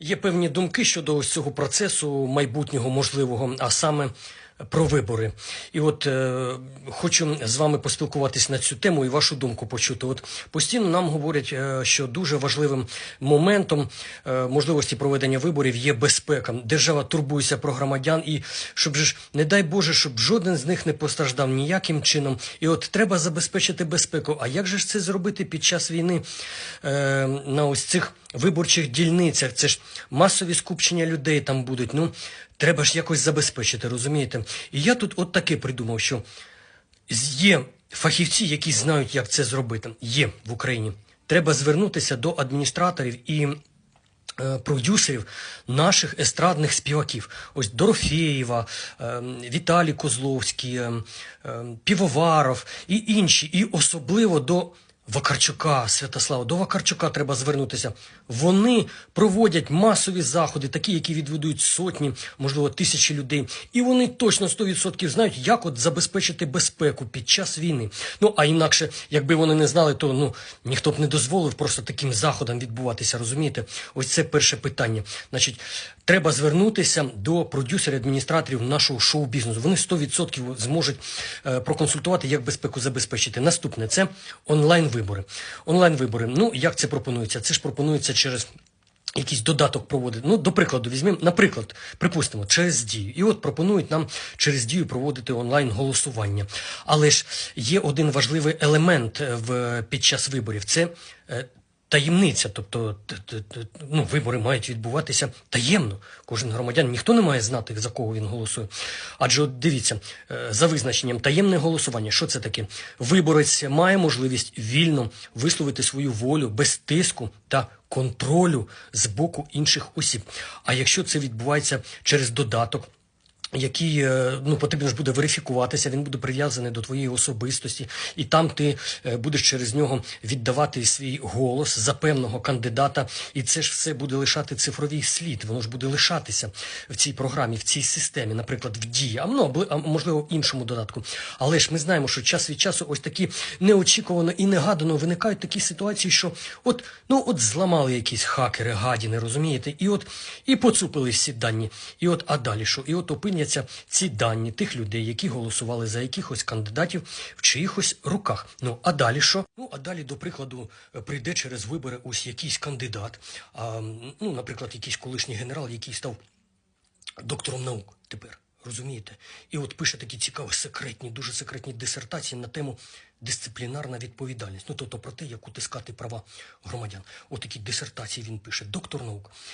Є певні думки щодо ось цього процесу майбутнього можливого, а саме про вибори. І от е, хочу з вами поспілкуватись на цю тему і вашу думку почути. От постійно нам говорять, е, що дуже важливим моментом е, можливості проведення виборів є безпека. Держава турбується про громадян, і щоб ж, не дай Боже, щоб жоден з них не постраждав ніяким чином. І от треба забезпечити безпеку. А як же ж це зробити під час війни е, на ось цих виборчих дільницях? Це ж масові скупчення людей там будуть. Ну треба ж якось забезпечити, розумієте? І я тут от таке придумав, що є фахівці, які знають, як це зробити. Є в Україні. Треба звернутися до адміністраторів і е, продюсерів наших естрадних співаків. Ось Дорофєєва, е, Віталій Козловський, е, Півоваров і інші. І особливо до Вакарчука, Святослава, до Вакарчука треба звернутися. Вони проводять масові заходи, такі, які відвідують сотні, можливо, тисячі людей. І вони точно 100% знають, як от забезпечити безпеку під час війни. Ну а інакше, якби вони не знали, то ну ніхто б не дозволив просто таким заходам відбуватися. Розумієте? Ось це перше питання. Значить, треба звернутися до продюсерів, адміністраторів нашого шоу-бізнесу. Вони 100% зможуть е, проконсультувати, як безпеку забезпечити. Наступне це онлайн-вибори. Онлайн-вибори. Ну як це пропонується? Це ж пропонується через. Якийсь додаток проводити. Ну, до прикладу, візьмемо, наприклад, припустимо, через дію. І от пропонують нам через дію проводити онлайн голосування. Але ж є один важливий елемент е, в під час виборів це е, таємниця. Тобто, ну, вибори мають відбуватися таємно. Кожен громадян ніхто не має знати, за кого він голосує. Адже от дивіться, е, за визначенням таємне голосування, що це таке? Виборець має можливість вільно висловити свою волю без тиску та контролю з боку інших осіб. А якщо це відбувається через додаток, який е, ну потрібно ж буде верифікуватися, він буде прив'язаний до твоєї особистості, і там ти е, будеш через нього віддавати свій голос за певного кандидата, і це ж все буде лишати цифровий слід. Воно ж буде лишатися в цій програмі, в цій системі, наприклад, в дії, а ну а можливо в іншому додатку. Але ж ми знаємо, що час від часу ось такі неочікувано і негадано виникають такі ситуації, що от ну от зламали якісь хакери, гадіни, розумієте, і от і поцупили всі дані. І от а далі що? І от опиняться ці дані тих людей, які голосували за якихось кандидатів в чиїхось руках. Ну а далі що? Ну а далі, до прикладу, е, прийде через вибори ось якийсь кандидат, а, ну, наприклад, якийсь колишній генерал, який став доктором наук тепер. Розумієте? І от пише такі цікаві секретні, дуже секретні дисертації на тему дисциплінарна відповідальність. Ну тобто про те, як утискати права громадян. От такі дисертації він пише, доктор наук.